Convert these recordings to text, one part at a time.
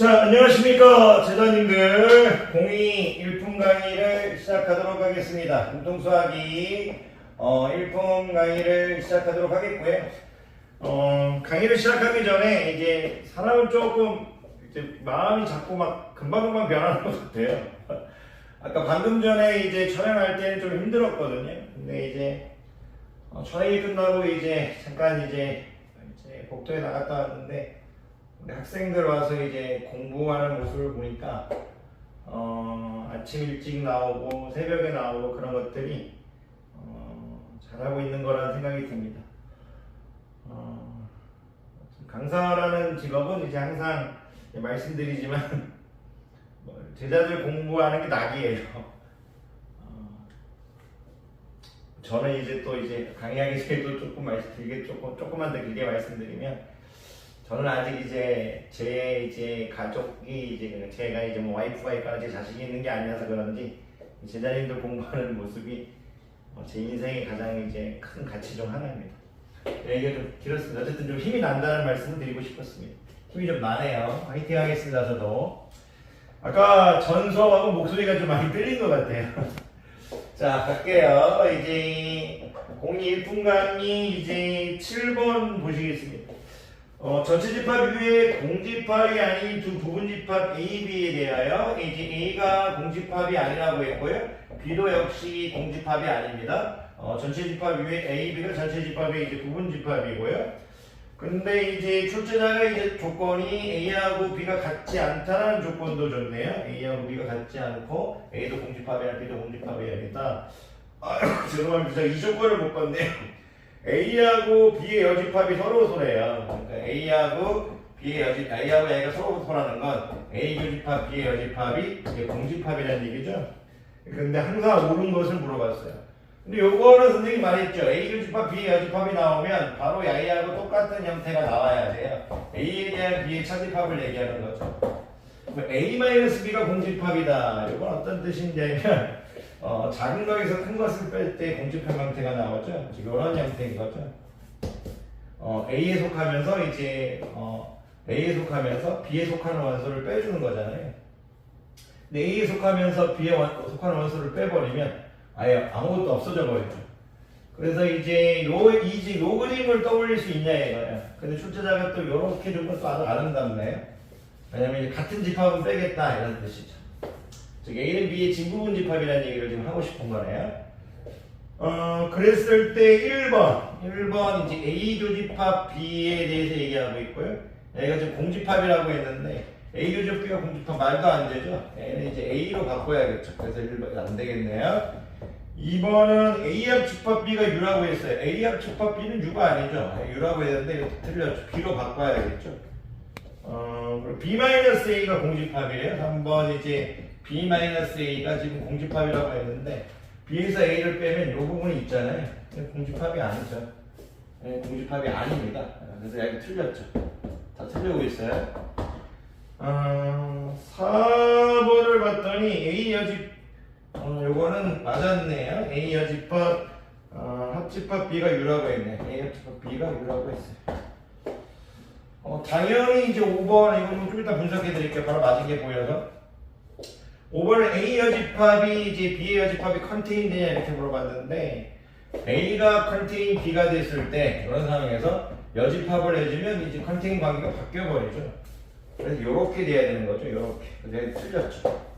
자, 안녕하십니까. 제자님들. 공이 일품 강의를 시작하도록 하겠습니다. 공통수학이, 어, 일품 강의를 시작하도록 하겠고요. 어, 강의를 시작하기 전에 이제 사람은 조금 이제 마음이 자꾸 막 금방금방 변하는 것 같아요. 아까 방금 전에 이제 촬영할 때는 좀 힘들었거든요. 근데 이제 어, 촬영이 끝나고 이제 잠깐 이제 복도에 나갔다 왔는데 학생들 와서 이제 공부하는 모습을 보니까 어, 아침 일찍 나오고 새벽에 나오고 그런 것들이 어, 잘하고 있는 거라는 생각이 듭니다. 어, 강사라는 직업은 이제 항상 말씀드리지만 뭐 제자들 공부하는 게 낙이에요. 어, 저는 이제 또 이제 강의하기 전에도 조금 말씀 길게 조금 조금만 더 길게 말씀드리면 저는 아직 이제 제 이제 가족이 이제 제가 이제 뭐 와이프가 있거나 제 자식이 있는 게 아니라서 그런지 제자님들 공부하는 모습이 어, 제 인생의 가장 이제 큰 가치 중 하나입니다. 네, 이게 좀 길었습니다. 어쨌든 좀 힘이 난다는 말씀을 드리고 싶었습니다. 힘이 좀 나네요. 화이팅 하겠습니다, 저도. 아까 전 수업하고 목소리가 좀 많이 들린 것 같아요. 자, 갈게요. 이제 01분 강의 이제 7번 보시겠습니다. 어, 전체 집합 위에 공집합이 아닌 두 부분 집합 A, B에 대하여 이제 A가 공집합이 아니라고 했고요. B도 역시 공집합이 아닙니다. 어, 전체 집합 위에 A, B가 전체 집합의 이제 부분 집합이고요. 근데 이제 출제자가 이제 조건이 A하고 B가 같지 않다는 조건도 줬네요. A하고 B가 같지 않고 A도 공집합이야, B도 공집합이야 겠다. 아, 죄송합니다. 이 조건을 못 봤네요. A하고 B의 여집합이 서로 소래요. 그러니까 A하고 B의 여집, A하고 A가 서로 소라는 건 A 여집합, B의 여집합이 공집합이라는 얘기죠. 근데 항상 옳은 것을 물어봤어요. 근데 요거는 선생님이 말했죠. A 여집합, B 여집합이 나오면 바로 A하고 똑같은 형태가 나와야 돼요. A에 대한 B의 차집합을 얘기하는 거죠. A-B가 공집합이다. 이건 어떤 뜻이냐면 어, 작은 거에서 큰 것을 뺄 때 공집합 형태가 나오죠. 이런 형태인 거죠. 어, A에 속하면서 이제 어, A에 속하면서 B에 속하는 원소를 빼주는 거잖아요. 근데 A에 속하면서 B에 원, 속하는 원소를 빼버리면 아예 아무것도 없어져 버리죠. 그래서 이제 요 이제 요 그림을 떠올릴 수 있냐 이거예요. 근데 출제자가 또 이렇게 준 것도 아주 아름답네요. 왜냐면 같은 집합은 빼겠다 이런 뜻이죠. 즉 A는 B의 진부분 집합이라는 얘기를 지금 하고 싶은 거네요. 어, 그랬을 때 1번, 1번 이제 A 교집합 B에 대해서 얘기하고 있고요. 여기가 지금 공집합이라고 했는데 A 교집합 B가 공집합 말도 안 되죠. A는 이제 A로 바꿔야겠죠. 그래서 1번 안 되겠네요. 2번은 A합 집합 B가 U라고 했어요. A합 집합 B는 U가 아니죠. U라고 했는데 이거 틀렸죠. B로 바꿔야겠죠. 어, B-A가 공집합이래요. 3번 이제 B-A가 지금 공집합이라고 했는데 B에서 A를 빼면 이 부분이 있잖아요. 공집합이 아니죠. 네, 공집합이 아닙니다. 그래서 여기 틀렸죠. 다 틀리고 있어요. 어, 4번을 봤더니 A 여집 어, 요거는 맞았네요. A 여집합 어, 합집합 B가 U라고 했네. A 합집합 B가 U라고 했어요. 어, 당연히 이제 5번 이거는 좀 이따 분석해 드릴게요. 바로 맞은 게 보여서. 5번은 A 여집합이 이제 B의 여집합이 컨테인 되냐 이렇게 물어봤는데 A가 컨테인 B가 됐을 때 그런 상황에서 여집합을 해주면 이제 컨테인 관계가 바뀌어 버리죠. 그래서 이렇게 돼야 되는 거죠. 이렇게. 근데 틀렸죠.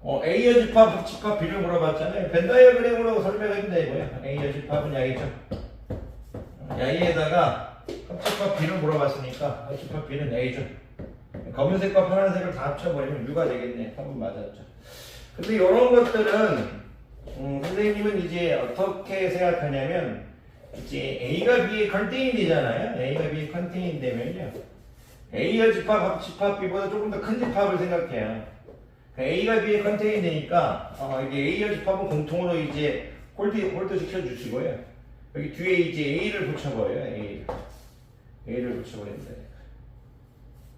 어, A 여집합 합집합 B를 물어봤잖아요. 벤다이어그램으로 설명해준다 이거예요. A 여집합은 양이죠. 양이에다가 합집합 B를 물어봤으니까 합집합 B는 A죠. 검은색과 파란색을 다 합쳐버리면 U가 되겠네. 한번 맞았죠. 근데 이런 것들은 음, 선생님은 이제 어떻게 생각하냐면 이제 A가 B의 컨테인 되잖아요. A가 B의 컨테인 되면요. A의 집합, 합집합 B보다 조금 더 큰 집합을 생각해요. A가 B의 컨테인 되니까 어, 이게 A의 집합은 공통으로 이제 홀드, 홀드 시켜주시고요. 여기 뒤에 이제 A를 붙여버려요. A를. A를 붙여버린다.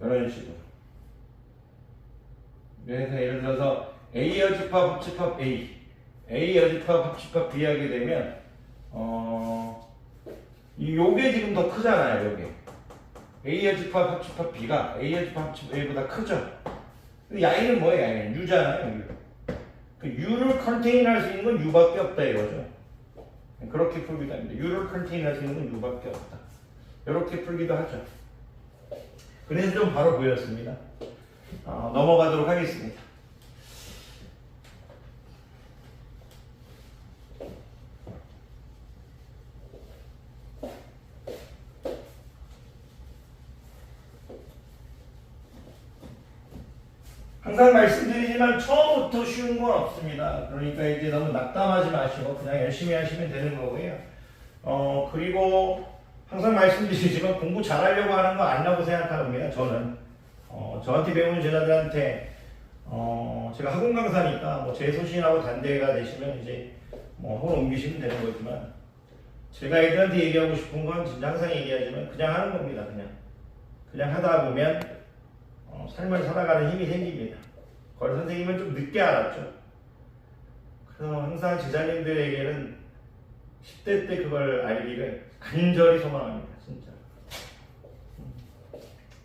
이런 식으로. 그래서 예를 들어서 A 여집합 합집합 A, A 여집합 합집합 B 하게 되면 어 이- 요게 지금 더 크잖아요. 요게 A의 집합 합집합 B가 A의 집합 합집합 A보다 크죠. 야이는 뭐예요? 야이는 U잖아요. U. 그 U를 컨테인할 수 있는 건 U밖에 없다 이거죠. 그렇게 풀기도 합니다. U를 컨테인할 수 있는 건 U밖에 없다. 이렇게 풀기도 하죠. 그래서 좀 바로 보였습니다. 어, 넘어가도록 하겠습니다. 항상 말씀드리지만 처음부터 쉬운 건 없습니다. 그러니까 이제 너무 낙담하지 마시고 그냥 열심히 하시면 되는 거고요. 어 그리고 항상 말씀드리지만 공부 잘하려고 하는 거 아니라고 생각합니다. 저는 어, 저한테 배우는 제자들한테 어, 제가 학원 강사니까 뭐 제 소신하고 단대가 되시면 이제 뭐 학원 옮기시면 되는 거지만 제가 애들한테 얘기하고 싶은 건 진짜 항상 얘기하지만 그냥 하는 겁니다. 그냥 그냥 하다 보면 어, 삶을 살아가는 힘이 생깁니다. 그걸 선생님은 좀 늦게 알았죠. 그래서 항상 제자님들에게는 10대 때 그걸 알기를 간절히 소망합니다.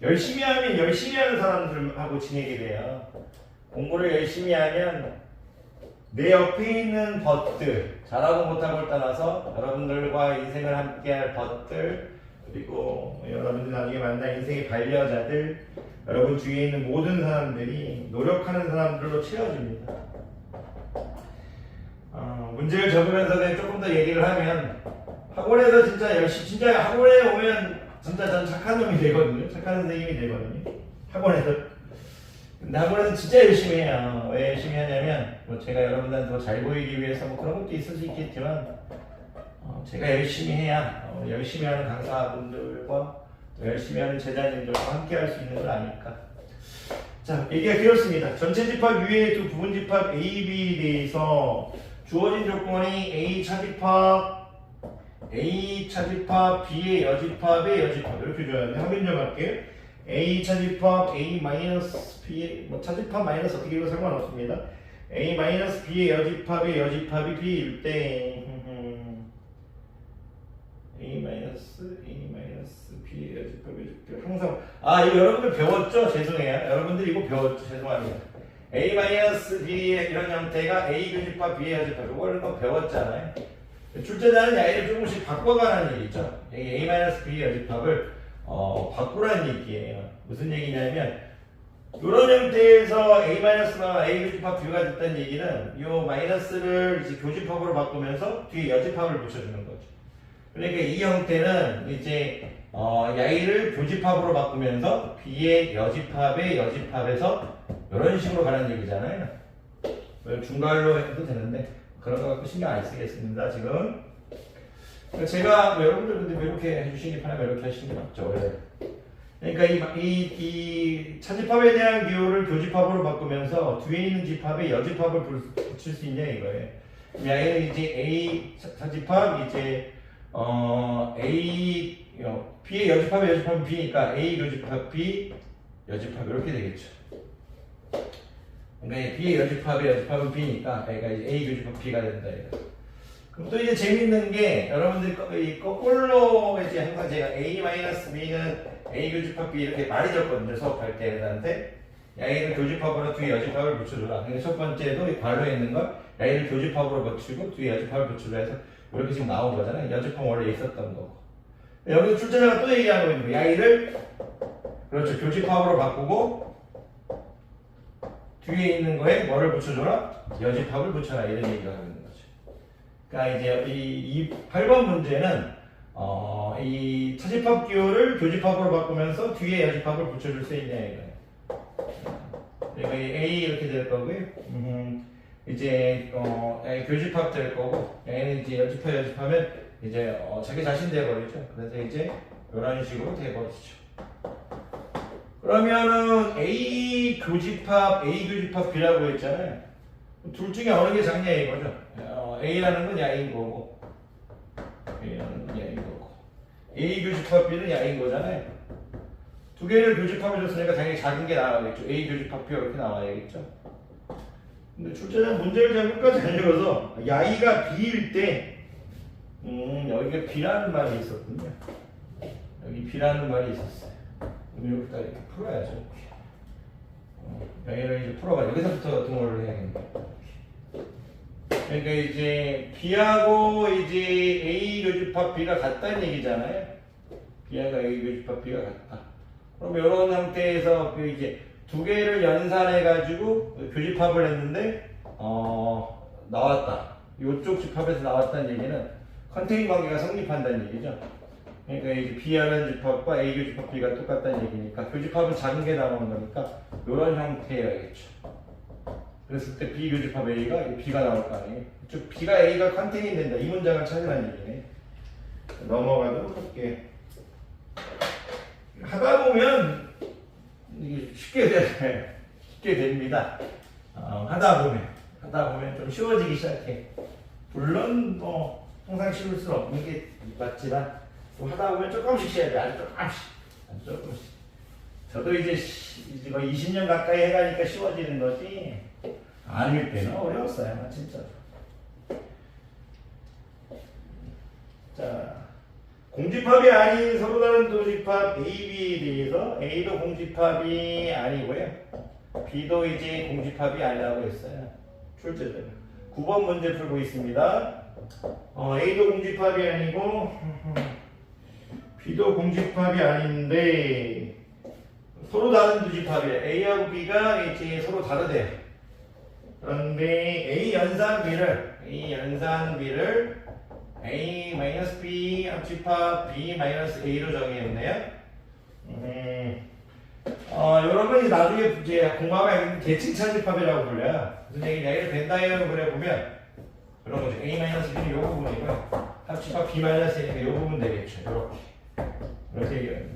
열심히 하면 열심히 하는 사람들하고 지내게 돼요. 공부를 열심히 하면 내 옆에 있는 벗들, 잘하고 못하고를 떠나서 여러분들과 인생을 함께할 벗들, 그리고 여러분들 나중에 만날 인생의 반려자들, 여러분 주위에 있는 모든 사람들이 노력하는 사람들로 채워집니다. 어, 문제를 적으면서 조금 더 얘기를 하면 학원에서 진짜 열심히 진짜 학원에 오면 진짜 전 착한 놈이 되거든요. 착한 선생님이 되거든요. 학원에서. 근데 학원에서 진짜 열심히 해요. 왜 열심히 하냐면 뭐 제가 여러분들한테 더잘 보이기 위해서 뭐 그런 것도 있을 수 있겠지만 어, 제가 열심히 해야 어, 열심히 하는 강사분들과 또 열심히 하는 제자님들과 함께 할 수 있는 걸 아니까. 자, 얘기가 길었습니다. 전체 집합 위에 두 부분 집합 A, B에 대해서 주어진 조건이 A 차집합, A 차 집합, B의 여집합의 여집합 이렇게 줘야 돼. 확인 좀 할게요. A 차집합, A 마이너스 B, 뭐 차집합 마이너스 어떻게 이거 상관없습니다. A 마이너스 B의 여집합의 여집합이 B일 때 A 마이너스 A 마이너스 B 여집합의 여집합 항상 아 이거 여러분들 배웠죠? 죄송해요. 여러분들 이거 배웠죠? 죄송합니다. A 마이너스 B의 이런 형태가 A 교집합 B의 여집합 이거는 거 배웠잖아요. 출제자는 야이를 조금씩 바꿔가라는 얘기죠. A 마이너스 B의 여집합을 어, 바꾸라는 얘기예요. 무슨 얘기냐면 이런 형태에서 A 마이너스가 A 교집합 B가 됐다는 얘기는 이 마이너스를 이제 교집합으로 바꾸면서 뒤에 여집합을 붙여주는 거죠. 그러니까 이 형태는 이제 어, 야이를 교집합으로 바꾸면서 B의 여집합의 여집합에서 이런 식으로 가는 얘기잖아요. 뭐 중괄로 해도 되는데 그런 거 갖고 신경 안 쓰겠습니다. 지금 그러니까 제가 뭐 여러분들 근데 왜 이렇게 해주시기 편하면 이렇게 하시는 게 맞죠. 원래. 그러니까 이, 이, 이 차집합에 대한 기호를 교집합으로 바꾸면서 뒤에 있는 집합에 여집합을 불- 붙일 수 있냐 이거예요. 야이는 이제 A 차- 차집합 이제 어, A 어, B의 여집합의 여집합은 B니까 A 교집합 B 여집합 이렇게 되겠죠. 그러니까 B의 여집합의 여집합은 B니까 그러니까 이제 A 교집합 B가 된다 이거. 그럼 또 이제 재밌는 게 여러분들이 거- 이 거꾸로 이제 항상 제가 A 마이너스 B는 A 교집합 B 이렇게 많이 적거든요 수업할 때 애들한테 야이를 교집합으로 뒤에 여집합을 붙여줘라. 그러니까 첫 번째도 이 괄호에 있는 걸 야이를 교집합으로 붙이고 뒤에 여집합을 붙여줘 해서 이렇게 지금 나온 거잖아요. 여집합 원래 있었던 거고. 여기서 출제자가 또 얘기하고 있는 거예요. 야이를 그렇죠 교집합으로 바꾸고 뒤에 있는 거에 뭐를 붙여줘라? 여집합을 붙여라 이런 얘기가 하는 거죠. 그러니까 이제 이, 이 8번 문제는 어, 이 차집합 기호를 교집합으로 바꾸면서 뒤에 여집합을 붙여줄 수 있냐 이거예요. 그러니까 이 A 이렇게 될 거고요. 음, 이제 어, 교집합 될 거고 A는 이제 여집합 여집하면 이제 어, 자기 자신 돼버리죠. 그래서 이제 이런 식으로 돼버리죠. 그러면은 A 교집합, A 교집합 B라고 했잖아요. 둘 중에 어느 게 작냐 이거죠. 어, A라는 건 야인 거고, A라는 건 야인 거고, A 교집합 B는 야인 거잖아요. 두 개를 교집합해 줬으니까 당연히 작은 게 나와야겠죠. A 교집합 B 이렇게 나와야겠죠. 근데 출제자는 문제를 잘 끝까지 안 읽어서 야이가 B일 때, 음, 여기가 B라는 말이 있었군요. 여기 B라는 말이 있었어요. 여기다 이렇게 풀어야죠. 어, 여기를 이제 풀어가 여기서부터 등호를 해야겠네. 그러니까 이제 B하고 이제 A 교집합 B가 같다는 얘기잖아요. B하고 A 교집합 B가 같다. 그럼 이런 상태에서 그 이제 두 개를 연산해 가지고 교집합을 했는데 어 나왔다. 이쪽 집합에서 나왔다는 얘기는 컨테인 관계가 성립한다는 얘기죠. 그러니까 이제 B하는 집합과 A 교 집합 B가 똑같다는 얘기니까 교집합은 작은 게 나오는 거니까 이런 형태여야겠죠. 그랬을 때 B 교 집합 A가 B가 나올 거 아니에요. 즉 B가 A가 컨테인이 된다. 이 문장을 찾으라는 얘기네. 넘어가도록 할게요. 하다 보면 이게 쉽게 돼, 쉽게 됩니다. 어, 하다 보면 하다 보면 좀 쉬워지기 시작해. 물론 뭐 항상 쉬울 수는 없는 게 맞지만 또 하다 보면 조금씩 쉬어야 돼. 아주 조금씩, 아주 조금씩. 저도 이제 시- 이제 거의 20년 가까이 해가니까 쉬워지는 거지. 아닐 때는 어려웠어요, 진짜. 자, 공집합이 아닌 서로 다른 도집합 A, B에 대해서 A도 공집합이 아니고요. B도 이제 공집합이 아니라고 했어요. 출제자가. 9번 문제 풀고 있습니다. 어, A도 공집합이 아니고 B도 공집합이 아닌데 서로 다른 두 집합이에요. A하고 B가 이제 서로 다르대요. 그런데 A 연산 B를 A 연산 B를 A 마이너스 B 합집합 B 마이너스 A로 정의했네요. 음, 어, 여러분 이제 나중에 이제 공부하면 대칭차집합이라고 불려요. 무슨 얘기 얘를 벤다이어로 그려보면 그런 거죠. A 마이너스 B는 요 부분이고요. 합집합 B 마이너스 A가 요 부분 되겠죠. 이렇게 이렇게.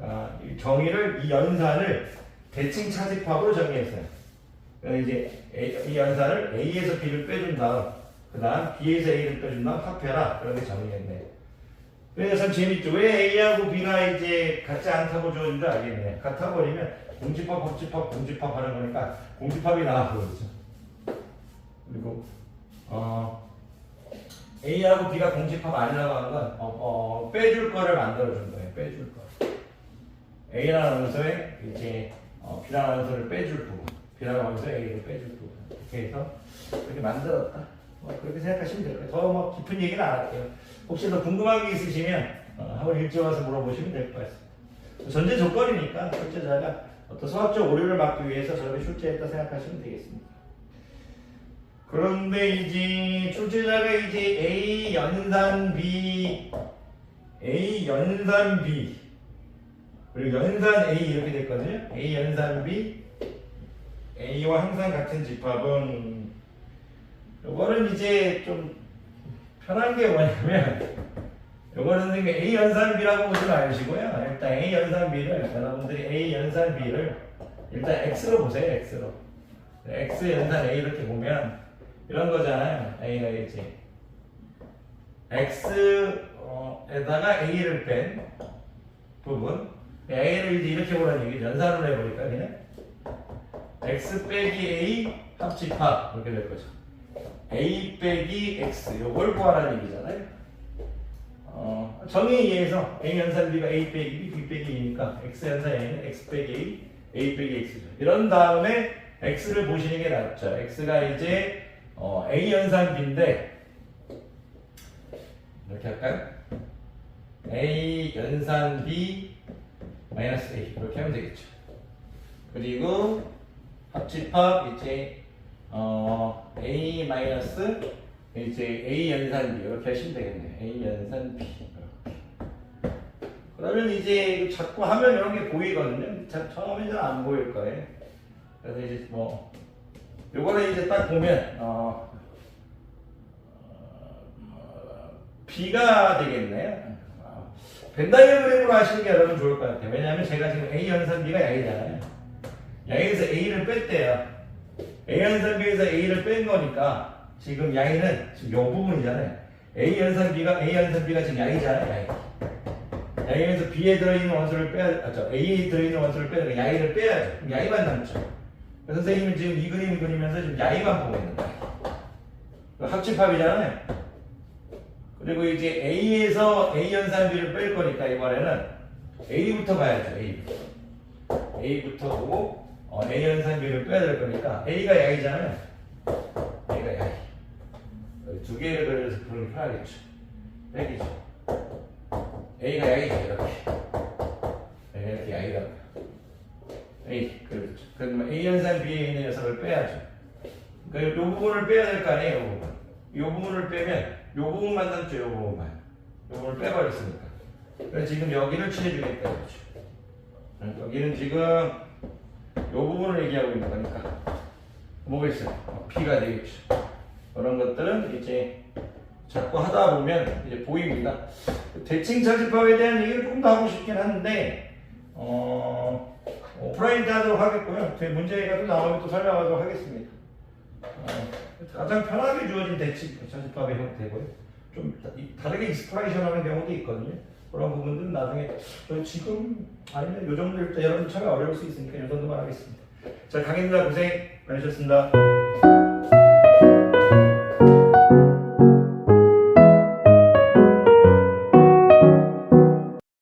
아, 이 정의를 이 연산을 대칭 차집합으로 정의했어요. 그래서 이제 A, 이 연산을 A에서 B를 빼준 다음, 그 다음 B에서 A를 빼준 다음 합해라. 그렇게 정의했네. 그래서 참 재밌죠. 왜 A하고 B가 이제 같지 않다고 주어진 줄 알겠네. 같아 버리면 공집합, 법집합, 공집합 하는 거니까 공집합이 나와 버리죠. 그리고 어, A하고 B가 공집합 아니라고 하는 건 어, 어, 빼줄 거를 만들어준 거예요. 빼줄 거. A라는 원소에 이제 어, B라는 원소를 빼줄 부분, B라는 원소에 A를 빼줄 부분 이렇게 해서 이렇게 만들었다. 뭐 그렇게 생각하시면 될 거예요. 더 뭐 깊은 얘기는 안 할게요. 혹시 더 궁금한 게 있으시면 어, 한번 일찍 와서 물어보시면 될 것 같습니다. 전제 조건이니까 출제자가 어떤 수학적 오류를 막기 위해서 저를 출제했다 생각하시면 되겠습니다. 그런데 이제 출제자가 이제 A 연산 B, A 연산 B 그리고 연산 A 이렇게 됐거든요. A 연산 B, A와 항상 같은 집합은 이거는 이제 좀 편한 게 뭐냐면 이거는 이제 A 연산 B라고 보지 마시고요. 일단 A 연산 B를 여러분들이 A 연산 B를 일단 X로 보세요. X로 X 연산 A 이렇게 보면 이런 거잖아요. A가 이제 X에다가 A를 뺀 부분 A를 이제 이렇게 보라는 얘기 연산으로 해보니까 그냥 X 빼기 A 합집합 이렇게 될 거죠. A 빼기 X 요걸 구하라는 얘기잖아요. 어, 정의에 의해서 A 연산 B가 A 빼기 B, B 빼기 E니까 X 연산 A는 X 빼기 A, A 빼기 X죠. 이런 다음에 X를 보시는 게 낫죠. X가 이제 어, A 연산 B인데 이렇게 할까요? A 연산 B 마이너스 A 이렇게 하면 되겠죠. 그리고 합집합 이제 어, A 마이너스 이제 A 연산 B 이렇게 하시면 되겠네요. A 연산 B 이렇게. 그러면 이제 자꾸 하면 이런 게 보이거든요. 자, 처음에 잘안 보일 거예요. 그래서 이제 뭐 요거는 이제 딱 보면 어, 어, B가 되겠네요. 어, 벤다이어그램으로 하시는 게 여러분 좋을 것 같아요. 왜냐하면 제가 지금 A 연산 B가 양이잖아요. 양에서 A를 뺐대요. A 연산 B에서 A를 뺀 거니까 지금 양이는 지금 요 부분이잖아요. A 연산 B가 A 연산 B가 지금 양이잖아요. 양이. 양에서 B에 들어있는 원소를 빼야, 아, 저 A에 들어있는 원소를 빼야 양이를 빼야죠. 양이만 남죠. 선생님은 지금 이 그림 그리면서 지금 양이만 보고 있는 거예요. 그 합집합이잖아요. 그리고 이제 A에서 A 연산 B를 뺄 거니까 이번에는 A부터 봐야죠. A부터. A부터 보고 어, A 현상비를 빼야 될 거니까 A가 양이잖아요. A가 양. 두 개를 그려서 그렇게 표하겠죠. 빼기죠. A가 양이죠. 이렇게. A가 이렇게 양이라고. A 그러면 A 현상 B에 있는 녀석을 빼야죠. 그러니까 이 부분을 빼야 될 거 아니에요. 이 부분. 이 부분을 빼면 이 부분만 남죠. 이 부분만. 이 부분을 빼버렸으니까. 그래서 지금 여기를 칠해주겠다. 그렇죠. 여기는 지금 이 부분을 얘기하고 있는 거니까 뭐겠어요? 어, P가 되겠죠. 그런 것들은 이제 자꾸 하다 보면 이제 보입니다. 대칭 저집합에 대한 얘기를 조금 더 하고 싶긴 한데 어, 오프라인 때 하도록 하겠고요. 제 문제가 또 나오면 또 설명하도록 하겠습니다. 어, 가장 편하게 주어진 대칭 저집합의 형태고요. 좀 다- 이- 다르게 익스프레이션 하는 경우도 있거든요. 그런 부분들은 나중에 저 지금 아니면 요 정도일 때 여러분 참여 어려울 수 있으니까 요 정도만 하겠습니다. 자 강의입니다. 고생 많으셨습니다.